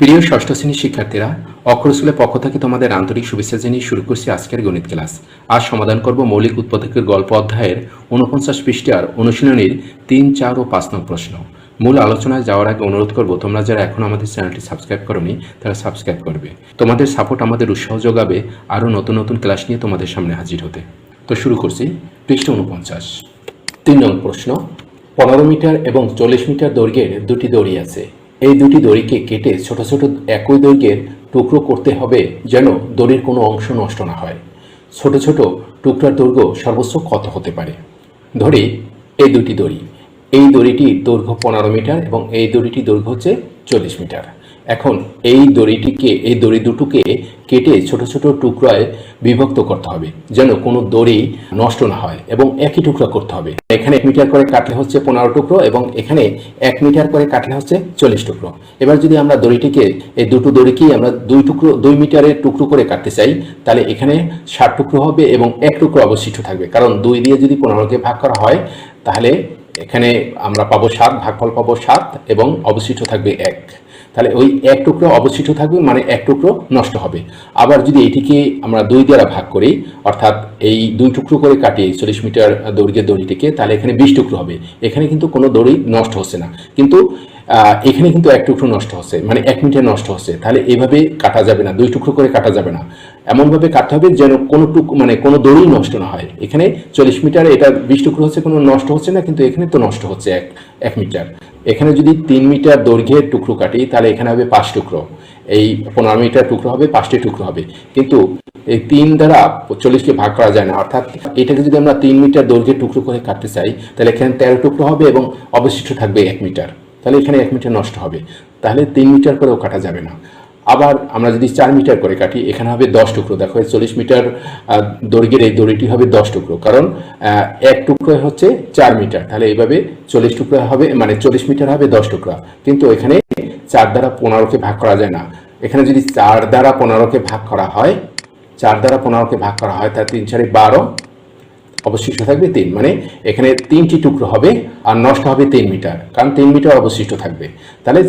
প্রিয় ষষ্ঠ শ্রেণির শিক্ষার্থীরা অক্ষর স্কুলের পক্ষ থেকে তোমাদের আন্তরিক শুভেচ্ছা জানিয়ে শুরু করছি আজকের গণিত ক্লাস। আজ সমাধান করব মৌলিক উৎপাদকের গল্প অধ্যায়ের উনপঞ্চাশ পৃষ্ঠার অনুশীলনীর তিন, চার ও পাঁচ নং প্রশ্ন। মূল আলোচনায় যাওয়ার আগে অনুরোধ করব, তোমরা যারা এখন আমাদের চ্যানেলটি সাবস্ক্রাইব করনি, তারা সাবস্ক্রাইব করবে। তোমাদের সাপোর্ট আমাদের উৎসাহ যোগাবে আরও নতুন নতুন ক্লাস নিয়ে তোমাদের সামনে হাজির হতে। তো শুরু করছি পৃষ্ঠা উনপঞ্চাশ তিন নম্বর প্রশ্ন, পনেরো মিটার এবং চল্লিশ মিটার দৈর্ঘ্যের দুটি দড়ি আছে। এই দুটি দড়িকে কেটে ছোট ছোট একই দৈর্ঘ্যের টুকরো করতে হবে যেন দড়ির কোনো অংশ নষ্ট না হয়। ছোট ছোট টুকরার দৈর্ঘ্য সর্বোচ্চ কত হতে পারে? ধরি, এই দুটি দড়ি। এই দড়িটির দৈর্ঘ্য পনেরো মিটার এবং এই দড়িটির দৈর্ঘ্য হচ্ছে চল্লিশ মিটার। এখন এই দড়িটিকে, এই দড়ি দুটোকে কেটে ছোট ছোট টুকরায় বিভক্ত করতে হবে, যেন কোনো দড়ি নষ্ট না হয় এবং একই টুকরা করতে হবে। এখানে এক মিটার করে কাটলে হচ্ছে পনেরো টুকরো এবং এখানে এক মিটার করে কাটলে হচ্ছে চল্লিশ টুকরো। এবার যদি আমরা দড়িটিকে, এই দুটো দড়িকেই আমরা দুই টুকরো, দুই মিটারের টুকরো করে কাটতে চাই, তাহলে এখানে ষাট টুকরো হবে এবং এক টুকরো অবশিষ্ট থাকবে। কারণ দুই দিয়ে যদি পনেরোকে ভাগ করা হয়, তাহলে এখানে আমরা পাবো সাত, ভাগফল পাবো সাত এবং অবশিষ্ট থাকবে এক। তাহলে ওই এক টুকরো অবশিষ্ট থাকবে মানে এক টুকরো নষ্ট হবে। আবার যদি এটিকে আমরা দুই দ্বারা ভাগ করি, অর্থাৎ এই দুই টুকরো করে কাটি চল্লিশ মিটার দৈর্ঘ্যের দড়িটিকে, তাহলে এখানে বিশ টুকরো হবে। এখানে কিন্তু কোনো দড়ি নষ্ট হচ্ছে না। কিন্তু এখানে কিন্তু এক টুকরো নষ্ট হচ্ছে মানে এক মিটার নষ্ট হচ্ছে। তাহলে এভাবে কাটা যাবে না, দুই টুকরো করে কাটা যাবে না। এমনভাবে কাটতে হবে যেন কোনো টুক মানে কোনো দড়ি নষ্ট না হয়। এখানে চল্লিশ মিটার, এটা বিশ টুকরো হচ্ছে, কোনো নষ্ট হচ্ছে না, কিন্তু এখানে তো নষ্ট হচ্ছে এক এক মিটার। এখানে যদি তিন মিটার দৈর্ঘ্যের টুকরো কাটি, তাহলে এখানে হবে পাঁচ টুকরো। এই পনেরো মিটার টুকরো হবে, পাঁচটি টুকরো হবে। কিন্তু এই তিন দ্বারা চল্লিশকে ভাগ করা যায় না। অর্থাৎ এটাকে যদি আমরা তিন মিটার দৈর্ঘ্যের টুকরো করে কাটতে চাই, তাহলে এখানে তেরো টুকরো হবে এবং অবশিষ্ট থাকবে এক মিটার। তাহলে এখানে এক মিটার নষ্ট হবে। তাহলে তিন মিটার করেও কাটা যাবে না। আবার আমরা যদি চার মিটার করে কাটি, এখানে হবে দশ টুকরো। দেখো চল্লিশ মিটার দৈর্ঘ্যের এই দড়িটি হবে দশ টুকরো। কারণ এক টুকরো হচ্ছে চার মিটার। তাহলে এইভাবে চল্লিশ টুকরো হবে মানে চল্লিশ মিটার হবে দশ টুকরা। কিন্তু এখানে চার দ্বারা পনেরোকে ভাগ করা যায় না। এখানে যদি চার দ্বারা পনেরোকে ভাগ করা হয়, চার দ্বারা পনেরোকে ভাগ করা হয় তার তিন চারে বারো অবশিষ্ট থাকবে তিন মানে এখানে তিনটি টুকরো হবে আর নষ্ট হবে তিন মিটার, কারণ তিন মিটার অবশিষ্ট থাকবে। তাহলে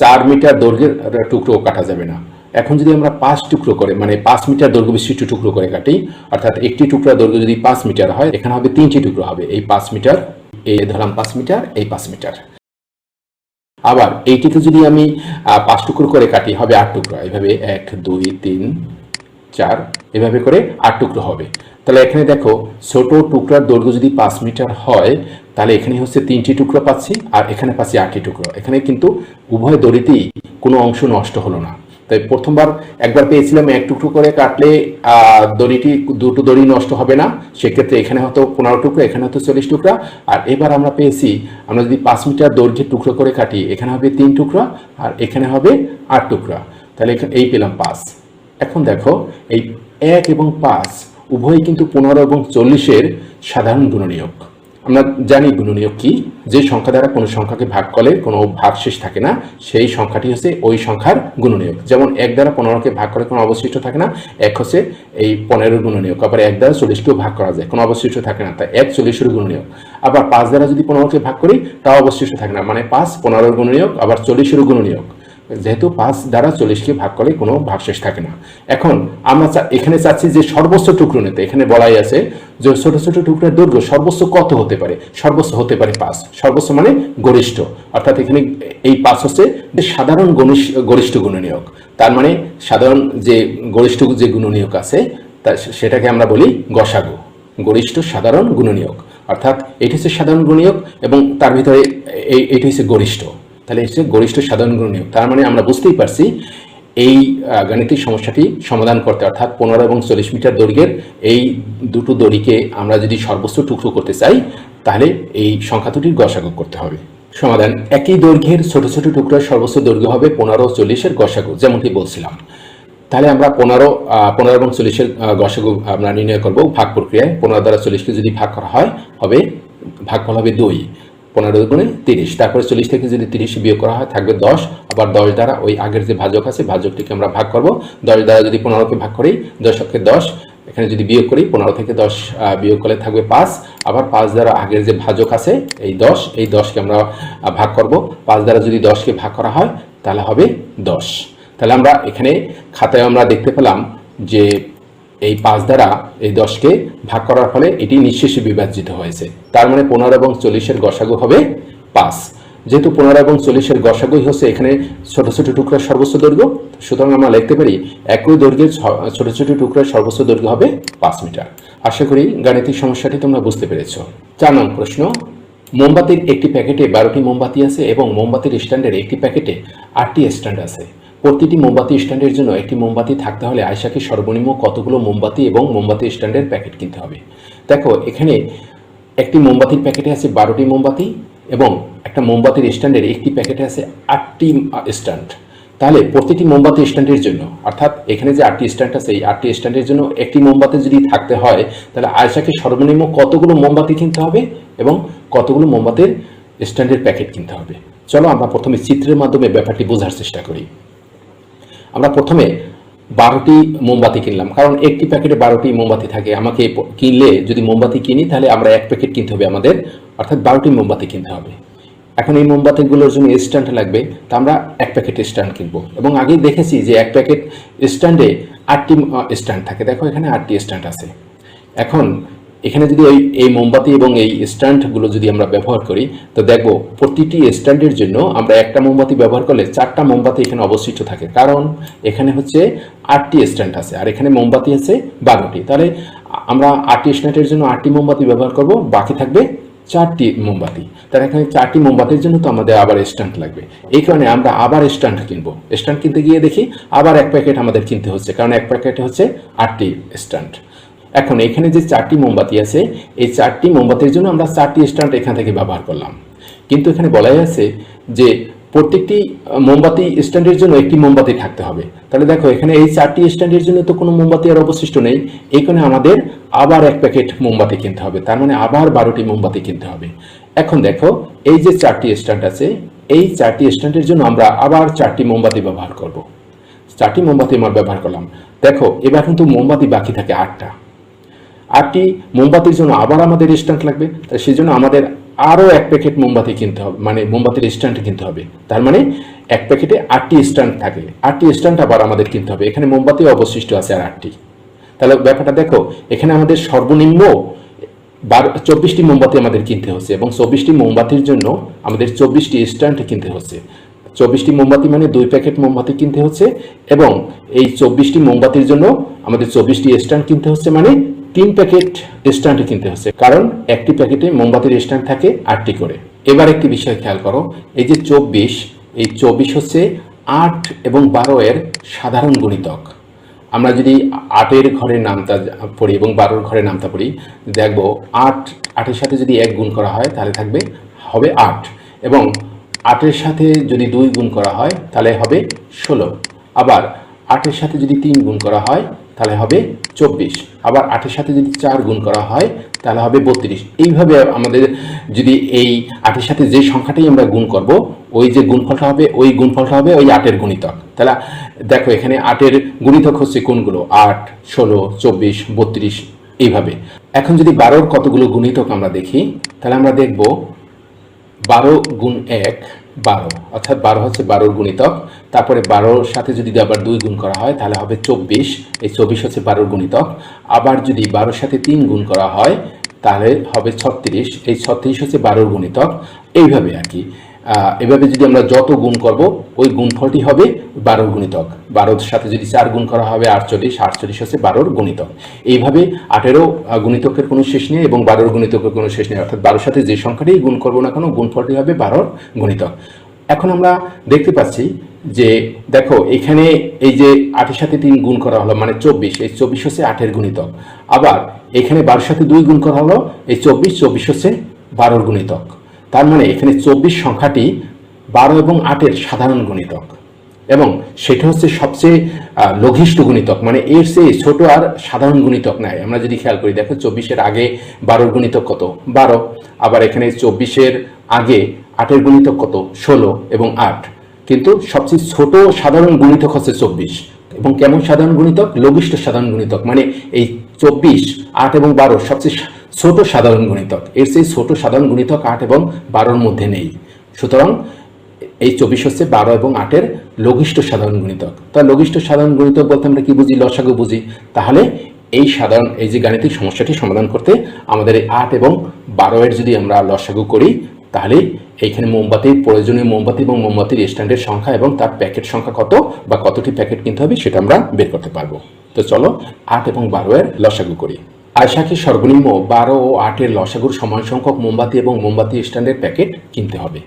চার মিটার দৈর্ঘ্যের টুকরো কাটা যাবে না। এখন যদি আমরা পাঁচ টুকরো করে মানে পাঁচ মিটার দৈর্ঘ্য বিশিষ্ট টুকরো করে কাটি, অর্থাৎ একটি টুকরা দৈর্ঘ্য যদি পাঁচ মিটার হয়, এখানে হবে তিনটি টুকরো হবে, এই পাঁচ মিটার, এই ধরলাম পাঁচ মিটার, এই পাঁচ মিটার। আবার এইটিকে যদি আমি পাঁচ টুকরো করে কাটি, হবে আট টুকরো, এইভাবে এক, দুই, তিন চার, এভাবে করে আট টুকরো হবে। তাহলে এখানে দেখো, ছোট টুকরার দৈর্ঘ্য যদি পাঁচ মিটার হয়, তাহলে এখানে হচ্ছে তিনটি টুকরো পাচ্ছি আর এখানে পাচ্ছি আটটি টুকরো। এখানে কিন্তু উভয় দড়িতেই কোনো অংশ নষ্ট হলো না। তাই প্রথমবার একবার পেয়েছিলাম এক টুকরো করে কাটলে দড়িটি, দুটো দড়ি নষ্ট হবে না। সেক্ষেত্রে এখানে হয়তো পনেরো টুকরো, এখানে হয়তো চল্লিশ টুকরা। আর এবার আমরা পেয়েছি, আমরা যদি পাঁচ মিটার দৈর্ঘ্যের টুকরো করে কাটি, এখানে হবে তিন টুকরা আর এখানে হবে আট টুকরা। তাহলে এই পেলাম পাঁচ। এখন দেখো, এই এক এবং পাঁচ উভয়ই কিন্তু পনেরো এবং চল্লিশের সাধারণ গুণনীয়ক। আমরা জানি গুণনীয়ক কি? যে সংখ্যা দ্বারা কোনো সংখ্যাকে ভাগ করলে কোনো ভাগশেষ থাকে না, সেই সংখ্যাটি হচ্ছে ওই সংখ্যার গুণনীয়ক। যেমন এক দ্বারা পনেরোকে ভাগ করে কোনো অবশিষ্ট থাকে না, এক হচ্ছে এই পনেরোর গুণনীয়ক। আবার এক দ্বারা চল্লিশকেও ভাগ করা যায়, কোনো অবশিষ্ট থাকে না, তাই এক চল্লিশের গুণনীয়ক। আবার পাঁচ দ্বারা যদি পনেরোকে ভাগ করি, তাও অবশিষ্ট থাকে না মানে পাঁচ পনেরোর গুণনীয়ক, আবার চল্লিশের গুণনীয়ক। যেহেতু পাঁচ দ্বারা চল্লিশকে ভাগ করে কোনো ভাগশেষ থাকে না। এখন আমরা এখানে চাচ্ছি যে সর্বোচ্চ টুকরো নিতে এখানে বলাই আছে যে ছোট ছোট টুকরোর দৈর্ঘ্য সর্বোচ্চ কত হতে পারে? সর্বোচ্চ হতে পারে পাঁচ। সর্বোচ্চ মানে গরিষ্ঠ। অর্থাৎ এখানে এই পাঁচ হচ্ছে যে সাধারণ গরিষ্ঠ গুণনীয়ক। তার মানে সাধারণ যে গরিষ্ঠ যে গুণনীয়ক আছে, তা সেটাকে আমরা বলি গসাগু। গরিষ্ঠ সাধারণ গুণনীয়ক। অর্থাৎ এটি হচ্ছে সাধারণ গুণনীয়ক এবং তার ভিতরে এটি হচ্ছে গরিষ্ঠ। তাহলে হচ্ছে গরিষ্ঠ সাধারণ গুণনীয়ক তার মানে আমরা বুঝতেই পারছি এই গাণিতিক সমস্যাটি সমাধান করতে, অর্থাৎ পনেরো এবং চল্লিশ মিটার দৈর্ঘ্যের এই দুটো দড়িকে আমরা যদি সর্বোচ্চ টুকরো করতে চাই, তাহলে এই সংখ্যা দুটির গসাগু করতে হবে। সমাধান, একই দৈর্ঘ্যের ছোট ছোট টুকরোর সর্বোচ্চ দৈর্ঘ্য হবে পনেরো চল্লিশের গসাগু, যেমনটি বলছিলাম। তাহলে আমরা পনেরো পনেরো এবং চল্লিশের গসাগু আমরা নির্ণয় করব ভাগ প্রক্রিয়ায়। পনেরো দ্বারা চল্লিশকে যদি ভাগ করা হয়, হবে ভাগ ভাগফল হবে দুই। পনেরো গুণে তিরিশ। তারপরে চল্লিশ থেকে যদি তিরিশ বিয়োগ করা হয়, থাকবে দশ। আবার দশ দ্বারা ওই আগের যে ভাজক আছে, ভাজকটিকে আমরা ভাগ করব। দশ দ্বারা যদি পনেরোকে ভাগ করি, দশকে দশ। এখানে যদি বিয়োগ করি, পনেরো থেকে দশ বিয়োগ করলে থাকবে পাঁচ। আবার পাঁচ দ্বারা আগের যে ভাজক আছে, এই দশ, এই দশকে আমরা ভাগ করব। পাঁচ দ্বারা যদি দশকে ভাগ করা হয়, তাহলে হবে দশ। তাহলে আমরা এখানে খাতায় আমরা দেখতে পেলাম যে এই পাঁচ দ্বারা এই দশকে ভাগ করার ফলে এটি নিঃশেষে বিভাজিত হয়েছে। তার মানে পনেরো এবং চল্লিশের গসাগু হবে পাঁচ। যেহেতু পনেরো এবং চল্লিশের গসাগুই হচ্ছে এখানে ছোট ছোট টুকরার সর্বোচ্চ দৈর্ঘ্য, সুতরাং আমরা লিখতে পারি একই দৈর্ঘ্যের ছোট ছোট টুকরার সর্বোচ্চ দৈর্ঘ্য হবে পাঁচ মিটার। আশা করি গাণিতিক সমস্যাটি তোমরা বুঝতে পেরেছ। চার নং প্রশ্ন, মোমবাতির একটি প্যাকেটে বারোটি মোমবাতি আছে এবং মোমবাতির স্ট্যান্ডের একটি প্যাকেটে আটটি স্ট্যান্ড আছে। প্রতিটি মোমবাতি স্ট্যান্ডের জন্য একটি মোমবাতি থাকতে হলে আয়সাকে সর্বনিম্ন কতগুলো মোমবাতি এবং মোমবাতি স্ট্যান্ডের প্যাকেট কিনতে হবে। দেখো, এখানে একটি মোমবাতির প্যাকেটে আছে বারোটি মোমবাতি এবং একটা মোমবাতির স্ট্যান্ডের একটি প্যাকেটে আছে আটটি স্ট্যান্ড। তাহলে প্রতিটি মোমবাতি স্ট্যান্ডের জন্য, অর্থাৎ এখানে যে আটটি স্ট্যান্ড আছে, এই আটটি স্ট্যান্ডের জন্য একটি মোমবাতি যদি থাকতে হয়, তাহলে আয়সাকে সর্বনিম্ন কতগুলো মোমবাতি কিনতে হবে এবং কতগুলো মোমবাতির স্ট্যান্ডের প্যাকেট কিনতে হবে। চলো আমরা প্রথমে চিত্রের মাধ্যমে ব্যাপারটি বোঝার চেষ্টা করি। আমরা প্রথমে বারোটি মোমবাতি কিনলাম। কারণ একটি প্যাকেটে বারোটি মোমবাতি থাকে। আমাকে কিনলে যদি মোমবাতি কিনি, তাহলে আমরা এক প্যাকেট কিনতে হবে আমাদের। অর্থাৎ বারোটি মোমবাতি কিনতে হবে। এখন এই মোমবাতিগুলোর জন্য স্ট্যান্ড লাগবে। তা আমরা এক প্যাকেট স্ট্যান্ড কিনবো। এবং আগেই দেখেছি যে এক প্যাকেট স্ট্যান্ডে আটটি স্ট্যান্ড থাকে। দেখো এখানে আটটি স্ট্যান্ড আছে। এখন এখানে যদি এই এই মোমবাতি এবং এই স্ট্যান্ডগুলো যদি আমরা ব্যবহার করি, তো দেখব প্রতিটি স্ট্যান্ডের জন্য আমরা একটা মোমবাতি ব্যবহার করলে চারটা মোমবাতি এখানে অবশিষ্ট থাকে। কারণ এখানে হচ্ছে আটটি স্ট্যান্ড আছে, আর এখানে মোমবাতি আছে বারোটি। তাহলে আমরা আটটি স্ট্যান্ডের জন্য আটটি মোমবাতি ব্যবহার করব, বাকি থাকবে চারটি মোমবাতি। তার এখানে চারটি মোমবাতির জন্য তো আমাদের আবার স্ট্যান্ড লাগবে। এই কারণে আমরা আবার স্ট্যান্ড কিনবো। স্ট্যান্ড কিনতে গিয়ে দেখি আবার এক প্যাকেট আমাদের কিনতে হচ্ছে, কারণ এক প্যাকেটে হচ্ছে আটটি স্ট্যান্ড। এখন এখানে যে চারটি মোমবাতি আছে, এই চারটি মোমবাতির জন্য আমরা চারটি স্ট্যান্ড এখান থেকে ব্যবহার করলাম। কিন্তু এখানে বলাই আছে যে প্রত্যেকটি মোমবাতি স্ট্যান্ডের জন্য একটি মোমবাতি থাকতে হবে। তাহলে দেখো, এখানে এই চারটি স্ট্যান্ডের জন্য তো কোনো মোমবাতি আর অবশিষ্ট নেই। এখানে আমাদের আবার এক প্যাকেট মোমবাতি কিনতে হবে। তার মানে আবার বারোটি মোমবাতি কিনতে হবে। এখন দেখো, এই যে চারটি স্ট্যান্ড আছে, এই চারটি স্ট্যান্ডের জন্য আমরা আবার চারটি মোমবাতি ব্যবহার করব। চারটি মোমবাতি আমরা ব্যবহার করলাম। দেখো, এবার কিন্তু মোমবাতি বাকি থাকে আটটা। আটটি মোমবাতির জন্য আবার আমাদের স্ট্যান্ড লাগবে? তাই সেই জন্য আমাদের আরও এক প্যাকেট মোমবাতি কিনতে হবে মানে মোমবাতির স্ট্যান্ড কিনতে হবে। তার মানে এক প্যাকেটে আটটি স্ট্যান্ড থাকে। আটটি স্ট্যান্ড আবার আমাদের কিনতে হবে। এখানে মোমবাতি অবশিষ্ট আছে আর আটটি। তাহলে ব্যাপারটা দেখো, এখানে আমাদের সর্বনিম্ন বারো, চব্বিশটি মোমবাতি আমাদের কিনতে হচ্ছে এবং চব্বিশটি মোমবাতির জন্য আমাদের চব্বিশটি স্ট্যান্ড কিনতে হচ্ছে। চব্বিশটি মোমবাতি মানে দুই প্যাকেট মোমবাতি কিনতে হচ্ছে এবং এই চব্বিশটি মোমবাতির জন্য আমাদের চব্বিশটি স্ট্যান্ড কিনতে হচ্ছে মানে তিন প্যাকেট স্ট্যান্ড কিনতে হচ্ছে। কারণ একটি প্যাকেটে মোমবাতির স্ট্যান্ড থাকে আটটি করে। এবার একটি বিষয় খেয়াল করো, এই যে চব্বিশ, এই চব্বিশ হচ্ছে আট এবং বারো এর সাধারণ গুণিতক। আমরা যদি আটের ঘরের নামতা পড়ি এবং বারোর ঘরের নামতা পড়ি, দেখব আট, আটের সাথে যদি এক গুণ করা হয়, তাহলে থাকবে, হবে আট। এবং আটের সাথে যদি দুই গুণ করা হয়, তাহলে হবে ষোলো। আবার আটের সাথে যদি তিন গুণ করা হয় তাহলে হবে চব্বিশ। আবার আটের সাথে যদি চার গুণ করা হয়, তাহলে হবে বত্রিশ। এইভাবে আমাদের যদি এই আটের সাথে যে সংখ্যাটাই আমরা গুণ করব, ওই যে গুণফলটা হবে, ওই গুণফলটা হবে ওই আটের গুণিতক। তাহলে দেখো এখানে আটের গুণিতক হচ্ছে কোনগুলো? আট, ষোলো, চব্বিশ, বত্রিশ, এইভাবে। এখন যদি বারোর কতগুলো গুণিতক আমরা দেখি, তাহলে আমরা দেখব বারো গুণ এক বারো, অর্থাৎ বারো হচ্ছে বারোর গুণিতক। তারপরে বারোর সাথে যদি আবার দুই গুণ করা হয়, তাহলে হবে চব্বিশ। এই চব্বিশ হচ্ছে বারোর গুণিতক। আবার যদি বারোর সাথে তিন গুণ করা হয়, তাহলে হবে ছত্রিশ। এই ছত্রিশ হচ্ছে বারোর গুণিতক। এইভাবে আর কি। এভাবে যদি আমরা যত গুণ করব ওই গুণফলটি হবে বারোর গুণিতক। বারোর সাথে যদি চার গুণ করা হবে আটচল্লিশ আটচল্লিশ হচ্ছে বারোর গুণিতক। এইভাবে আহ, গুণিতকের কোনো শেষ নেই এবং বারোর গুণিতকের কোনো শেষ নেই। অর্থাৎ বারোর সাথে যে সংখ্যাটাই গুণ করব না কেন গুণফলটি হবে বারোর গুণিতক। এখন আমরা দেখতে পাচ্ছি যে দেখো এখানে এই যে আটের সাথে তিন গুণ করা হলো মানে চব্বিশ এই চব্বিশ হচ্ছে আটের গুণিতক। আবার এখানে বারোর সাথে দুই গুণ করা হলো এই চব্বিশ চব্বিশ হচ্ছে বারোর গুণিতক। তার মানে এখানে চব্বিশ সংখ্যাটি বারো এবং আটের সাধারণ গুণিতক। এবং সেটা হচ্ছে সবচেয়ে লঘিষ্ঠ গুণিতক। মানে এর চেয়ে ছোট আর সাধারণ গুণিতক নাই। আমরা যদি খেয়াল করি, দেখো চব্বিশের আগে বারোর গুণিতক কত? বারো। আবার এখানে চব্বিশের আগে আটের গুণিতক কত? ষোলো এবং আট। কিন্তু সবচেয়ে ছোট সাধারণ গুণিতক হচ্ছে চব্বিশ। এবং কেমন সাধারণ গুণিতক? লঘিষ্ঠ সাধারণ গুণিতক। মানে এই চব্বিশ, আট এবং বারো সবচেয়ে ছোট সাধারণ গুণিতক। এর সেই ছোট সাধারণ গুণিতক আট এবং বারোর মধ্যে নেই। সুতরাং এই চব্বিশ হচ্ছে বারো এবং আটের লঘিষ্ঠ সাধারণ গুণিতক। তা লঘিষ্ঠ সাধারণ গুণিতক বলতে আমরা কি বুঝি? লসাগু বুঝি। তাহলে এই সাধারণ, এই যে গাণিতিক সমস্যাটি সমাধান করতে আমাদের এই আট এবং বারো এর যদি আমরা লসাগু করি, তাহলে এইখানে মোমবাতির প্রয়োজনীয় মোমবাতি এবং মোমবাতির স্ট্যান্ডের সংখ্যা এবং তার প্যাকেট সংখ্যা কত বা কতটি প্যাকেট কিনতে হবে সেটা আমরা বের করতে পারব। তো চলো আট এবং বারো এর লসাগু করি। আয়সাকে সর্বনিম্ন বারো ও আটের লসাগুর সমান সংখ্যক মোমবাতি এবং মোমবাতি স্ট্যান্ডের প্যাকেট কিনতে হবে।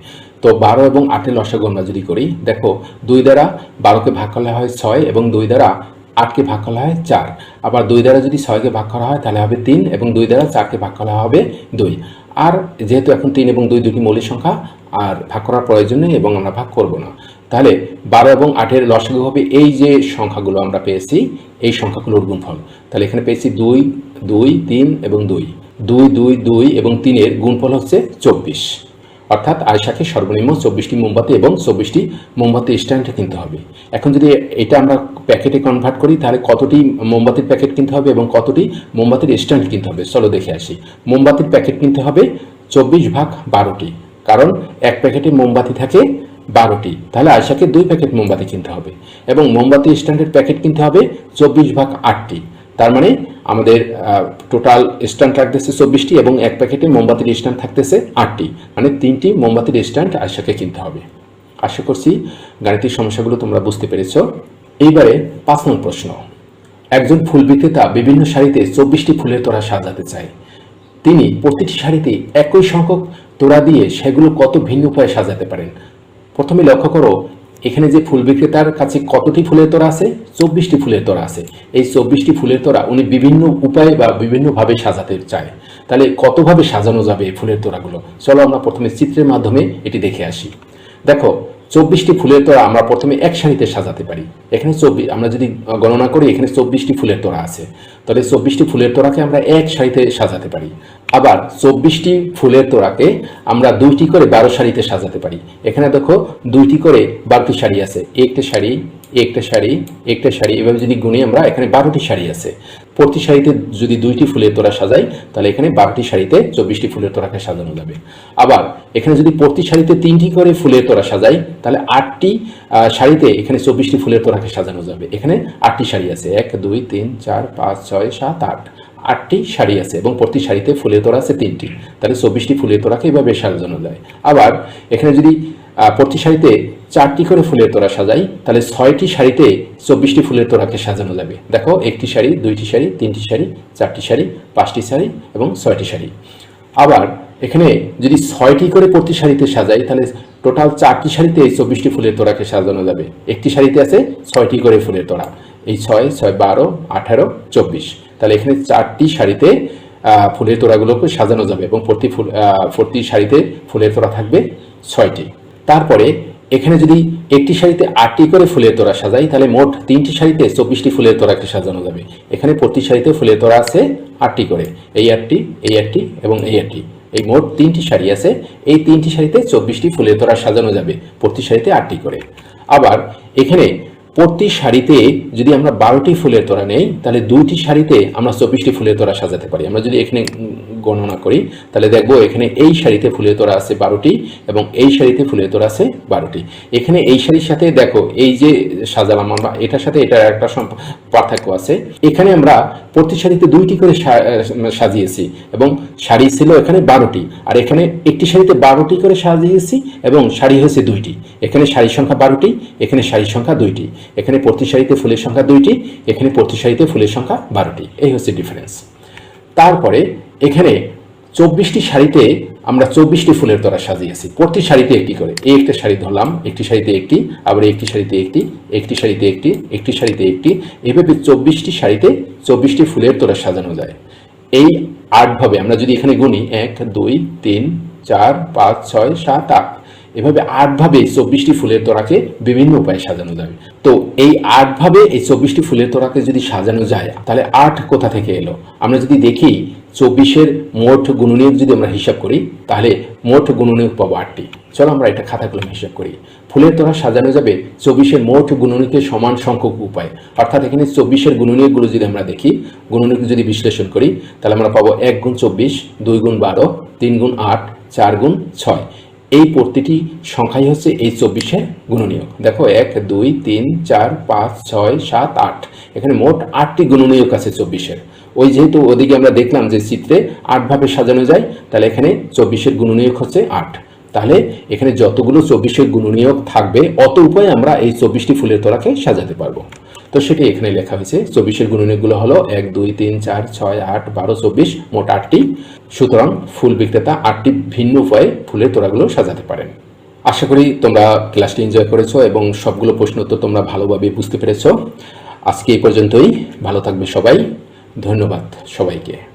তো বারো এবং আটের লসাগু আমরা যদি করি, দেখো, দুই দ্বারা বারোকে ভাগ করা হয় ছয় এবং দুই দ্বারা আটকে ভাগ করা হয় চার। আবার দুই দ্বারা যদি ছয়কে ভাগ করা হয়, তাহলে হবে তিন এবং দুই দ্বারা চারকে ভাগ করা হবে দুই। আর যেহেতু এখন তিন এবং দুই দুটি মৌলিক সংখ্যা, আর ভাগ করার প্রয়োজন নেই এবং আমরা ভাগ করব না। তাহলে বারো এবং আটের লসাগু হবে এই যে সংখ্যাগুলো আমরা পেয়েছি, এই সংখ্যাগুলোর গুণফল। তাহলে এখানে পেয়েছি দুই দুই, তিন এবং দুই। দুই দুই দুই এবং তিনের গুণফল হচ্ছে চব্বিশ। অর্থাৎ আয়সাকে সর্বনিম্ন চব্বিশটি মোমবাতি এবং চব্বিশটি মোমবাতি স্ট্যান্ড কিনতে হবে। এখন যদি এটা আমরা প্যাকেটে কনভার্ট করি, তাহলে কতটি মোমবাতির প্যাকেট কিনতে হবে এবং কতটি মোমবাতির স্ট্যান্ড কিনতে হবে? চলো দেখে আসি। মোমবাতির প্যাকেট কিনতে হবে চব্বিশ ভাগ বারোটি। কারণ এক প্যাকেটে মোমবাতি থাকে বারোটি। তাহলে আয়সাকে দুই প্যাকেট মোমবাতি কিনতে হবে এবং মোমবাতি স্ট্যান্ডের প্যাকেট কিনতে হবে চব্বিশ ভাগ আটটি। তার মানে আমাদের টোটাল স্ট্যান্ড থাকতেছে চব্বিশটি এবং এক প্যাকেটে মোমবাতির স্ট্যান্ড থাকতেছে আটটি। মানে তিনটি মোমবাতির স্ট্যান্ড আয়সাকে কিনতে হবে। আশা করছি গাণিতিক সমস্যাগুলো তোমরা বুঝতে পেরেছ। এইবারে পাঁচ নম্বর প্রশ্ন। একজন ফুল বিক্রেতা বিভিন্ন শাড়িতে চব্বিশটি ফুলের তোড়া সাজাতে চায়। তিনি প্রতিটি শাড়িতে একই সংখ্যক তোড়া দিয়ে সেগুলো কত ভিন্ন উপায়ে সাজাতে পারেন? প্রথমে লক্ষ্য করো, এখানে যে ফুল বিক্রেতার কাছে কতটি ফুলের তোড়া আছে? চব্বিশটি ফুলের তোড়া আছে। এই চব্বিশটি ফুলের তোড়া উনি বিভিন্ন উপায়ে বা বিভিন্নভাবে সাজাতে চায়। তাহলে কতভাবে সাজানো যাবে এই ফুলের তোড়াগুলো? চলো আমরা প্রথমে চিত্রের মাধ্যমে এটি দেখে আসি। দেখো, চব্বিশটি ফুলের তোড়া আমরা প্রথমে এক সারিতে সাজাতে পারি। এখানে চব্বিশ আমরা যদি গণনা করি, এখানে চব্বিশটি ফুলের তোড়া আছে। তাহলে চব্বিশটি ফুলের তোড়াকে আমরা এক সারিতে সাজাতে পারি। আবার চব্বিশটি ফুলের তোড়াকে আমরা দুইটি করে বারো সারিতে সাজাতে পারি। এখানে দেখো দুইটি করে বারোটি শাড়ি আছে। একটা শাড়ি একটা শাড়ি একটা শাড়ি এভাবে যদি গুনি আমরা, এখানে বারোটি শাড়ি আছে। প্রতি শাড়িতে যদি দুইটি ফুলের তোড়া সাজাই, তাহলে এখানে বারোটি শাড়িতে চব্বিশটি ফুলের তোড়াকে সাজানো যাবে। আবার এখানে যদি প্রতি শাড়িতে তিনটি করে ফুলের তোড়া সাজাই, তাহলে আটটি শাড়িতে এখানে চব্বিশটি ফুলের তোড়াকে সাজানো যাবে। এখানে আটটি শাড়ি আছে। এক, দুই, তিন, চার, পাঁচ ছয়, সাত, আট। আটটি শাড়ি আছে এবং প্রতি শাড়িতে ফুলের তোড়া আছে তিনটি। তাহলে চব্বিশটি ফুলের তোড়াকে এভাবে সাজানো যায়। আবার এখানে যদি প্রতি শাড়িতে চারটি করে ফুলের তোড়া সাজাই, তাহলে ছয়টি শাড়িতে চব্বিশটি ফুলের তোড়াকে সাজানো যাবে। দেখো, একটি শাড়ি, দুইটি শাড়ি, তিনটি শাড়ি, চারটি শাড়ি, পাঁচটি শাড়ি এবং ছয়টি শাড়ি। আবার এখানে যদি ছয়টি করে প্রতি শাড়িতে সাজাই, তাহলে টোটাল চারটি শাড়িতে চব্বিশটি ফুলের তোড়াকে সাজানো যাবে। একটি শাড়িতে আছে ছয়টি করে ফুলের তোড়া। এই ছয় ছয় বারো, আঠারো, চব্বিশ। তাহলে এখানে চারটি শাড়িতে ফুলের তোড়াগুলোকে সাজানো যাবে এবং প্রতি ফুল প্রতি শাড়িতে ফুলের তোড়া থাকবে ছয়টি। তারপরে এখানে যদি একটি শাড়িতে আটটি করে ফুলের তোড়া সাজাই, তাহলে মোট তিনটি শাড়িতে চব্বিশটি ফুলের তোড়াকে সাজানো যাবে। এখানে প্রতি শাড়িতে ফুলের তোড়া আছে আটটি করে। এই আটটি এই আটটি এবং এই আটটি। এই মোট তিনটি শাড়ি আছে। এই তিনটি শাড়িতে চব্বিশটি ফুলের তোড়া সাজানো যাবে প্রতি শাড়িতে আটটি করে। আবার এখানে প্রতি শাড়িতে যদি আমরা বারোটি ফুলের তোড়া নেই, তাহলে দুইটি শাড়িতে আমরা চব্বিশটি ফুলের তোড়া সাজাতে পারি। আমরা যদি এখানে গণনা করি, তাহলে দেখব এখানে এই শাড়িতে ফুলের তোড়া আছে বারোটি এবং এই শাড়িতে ফুলের তোড়া আছে বারোটি। এখানে এই শাড়ির সাথে দেখো, এই যে সাজালাম আমরা, এটার সাথে এটার একটা পার্থক্য আছে। এখানে আমরা প্রতি শাড়িতে দুইটি করে সাজিয়েছি এবং শাড়ি ছিল এখানে বারোটি, আর এখানে একটি শাড়িতে বারোটি করে সাজিয়েছি এবং শাড়ি হয়েছে দুইটি। এখানে শাড়ির সংখ্যা বারোটি, এখানে শাড়ির সংখ্যা দুইটি, এখানে প্রতি শাড়িতে ফুলের সংখ্যা দুইটি, এখানে প্রতি শাড়িতে ফুলের সংখ্যা বারোটি। এই হচ্ছে ডিফারেন্স তারপরে এখানে চব্বিশটি শাড়িতে আমরা চব্বিশটি ফুলের তোড়া সাজিয়েছি। প্রতি শাড়িতে একটি করে। এই একটা শাড়ি ধরলাম, একটি শাড়িতে একটি, আবার একটি শাড়িতে একটি একটি শাড়িতে একটি একটি শাড়িতে একটি। এভাবে চব্বিশটি শাড়িতে চব্বিশটি ফুলের তোরা সাজানো যায়। এই আটভাবে আমরা যদি এখানে গুনি, এক, দুই, তিন, চার, পাঁচ, ছয়, সাত, আট, এভাবে আটভাবে চব্বিশটি ফুলের তোড়াকে বিভিন্ন উপায়ে সাজানো যাবে। তো এই আটভাবে এই চব্বিশটি ফুলের তোড়াকে যদি সাজানো যায়, তাহলে আট কোথা থেকে এলো? আমরা যদি দেখি চব্বিশের মোট গুণনীয়ক যদি আমরা হিসাব করি, তাহলে মোট গুণনীয়ক পাবো আটটি। চলো আমরা এটা খাতা কলমে হিসাব করি। ফুলের তোড়া সাজানো যাবে চব্বিশের মোট গুণনীয়কের সমান সংখ্যক উপায়। অর্থাৎ এখানে চব্বিশের গুণনীয়কগুলো যদি আমরা দেখি, গুণনীয়ক যদি বিশ্লেষণ করি, তাহলে আমরা পাবো এক গুণ চব্বিশ, দুই গুণ বারো, তিন গুণ আট, চার গুণ ছয়। এই প্রতিটি সংখ্যাই হচ্ছে এই চব্বিশের গুণনীয়ক দেখো, এক, দুই, তিন, চার, পাঁচ, ছয়, সাত, আট। এখানে মোট আটটি গুণনীয়ক আছে চব্বিশের। ওই যেহেতু ওদিকে আমরা দেখলাম যে চিত্রে আটভাবে সাজানো যায়, তাহলে এখানে চব্বিশের গুণনীয়ক হচ্ছে আট। তাহলে এখানে যতগুলো চব্বিশের গুণনীয়ক থাকবে, অত উপায়ে আমরা এই চব্বিশটি ফুলের তোড়াকে সাজাতে পারব। তো সেটি এখানে লেখা হয়েছে। চব্বিশের গুণনীয়কগুলো হলো এক, দুই, তিন, চার, ছয়, আট, বারো, চব্বিশ, মোট আটটি। সুতরাং ফুল বিক্রেতা আটটি ভিন্ন উপায়ে ফুলের তোড়াগুলো সাজাতে পারেন। আশা করি তোমরা ক্লাসটি এনজয় করেছ এবং সবগুলো প্রশ্ন তো তোমরা ভালোভাবে বুঝতে পেরেছ। আজকে এই পর্যন্তই। ভালো থাকবে সবাই। ধন্যবাদ সবাইকে।